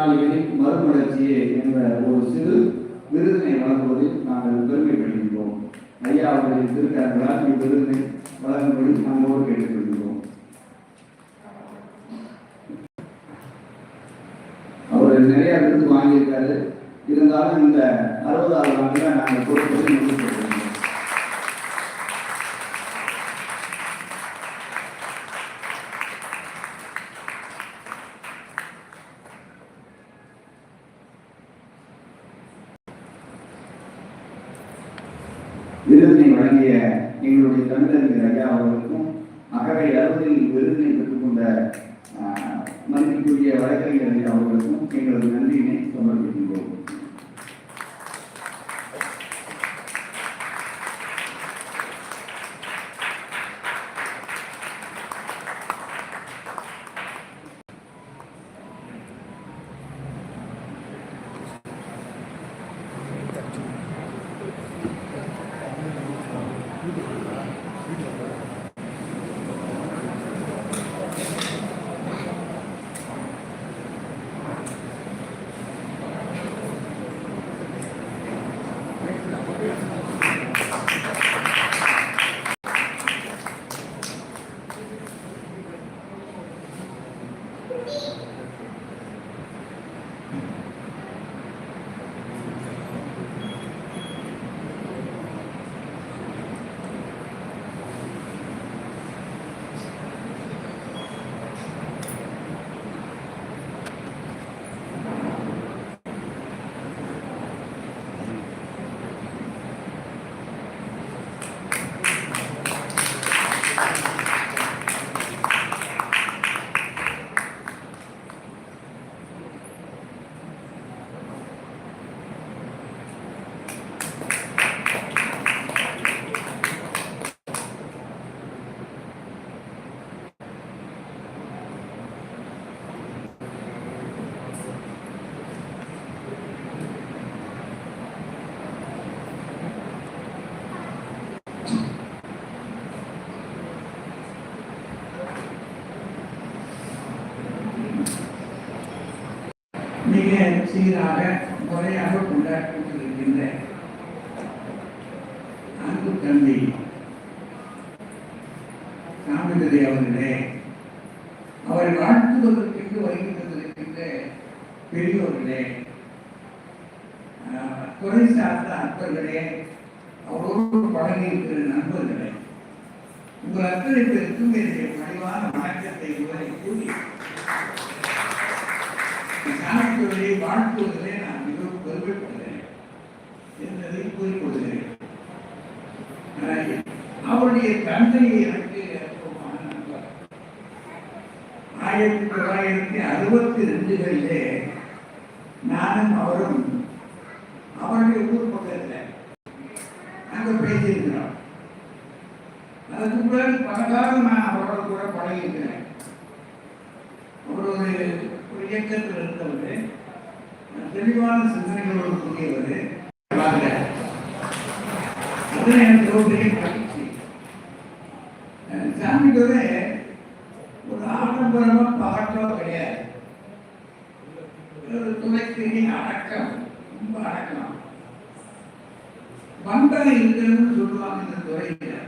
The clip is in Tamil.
மாற்றுத்திறனாளிகளின் மறுமலர்ச்சியே என்ற ஒரு சிறு விருதினை வழங்குவதில் நாங்கள் பெருமைப்படுகின்றோம். ஐயா அவர்களின் திருக்கரங்களால் இவ்விருதினை வழங்கும்படி நாங்கள் கேட்டுக்கொள்கிறோம் அவர் நிறைய விருது வாங்கியிருக்காரு. இருந்தாலும் இந்த அறுபதாவது ஆண்டுல நாங்கள் கொடுப்பதை முடிவு எங்களுடைய தமிழறிஞர் ஐயா அவர்களுக்கும் அகவை அறுபதில் விருதினை பெற்றுக்கொண்ட மதிப்புக்குரிய வழக்கறிஞர் ஐயா அவர்களுக்கும் எங்களது நன்றியினை சமர்ப்பிக்கின்றோம். Yes. மிக சீராக முறையாக கொண்டாடிக்கொண்டிருக்கின்ற அன்பு தம்பி சாமிதுரை அவர்களே அவரை வாழ்த்துவதற்கு வருகை தந்திருக்கின்ற பெரியோர்களே துறை சார்ந்த அன்பர்களே அவரோடு பழகி இருக்கிற நண்பர்களே உங்கள் அத்தனை பேருக்கும் என்னுடைய பணிவான வணக்கத்தை உங்களை கூறி வாழ்த்துவதிலே நான் மிகவும் பெருமைப்படுகிறேன் என்பதை கூறிக்கொள்கிறேன். அவருடைய தந்தை எனக்கு ஆயிரத்தி தொள்ளாயிரத்தி அறுபத்தி ரெண்டுகளிலே நானும் அவரும் அவருடைய ஊர் பக்கத்தில் அங்கே பேசியிருக்கிறோம். அதுக்கு பிறகு பல நான் அவரோட கூட பழகியிருக்கிறேன். அவர் ஒரு ஒரு இயக்கத்தில் இருந்தவர். தெளிவான சிந்தனைகளோடு கூடியவர் பார்க்கிறேன் எனக்கு ரொம்ப பெரிய மகிழ்ச்சி அஹ் ஒரு ஆடம்பரமா பகட்டோ கிடையாது. ஒரு துணைக்கு அடக்கம் ரொம்ப அடக்கம். பந்தம் இருக்கிறதுன்னு சொல்லுவாங்க இந்த துறையில.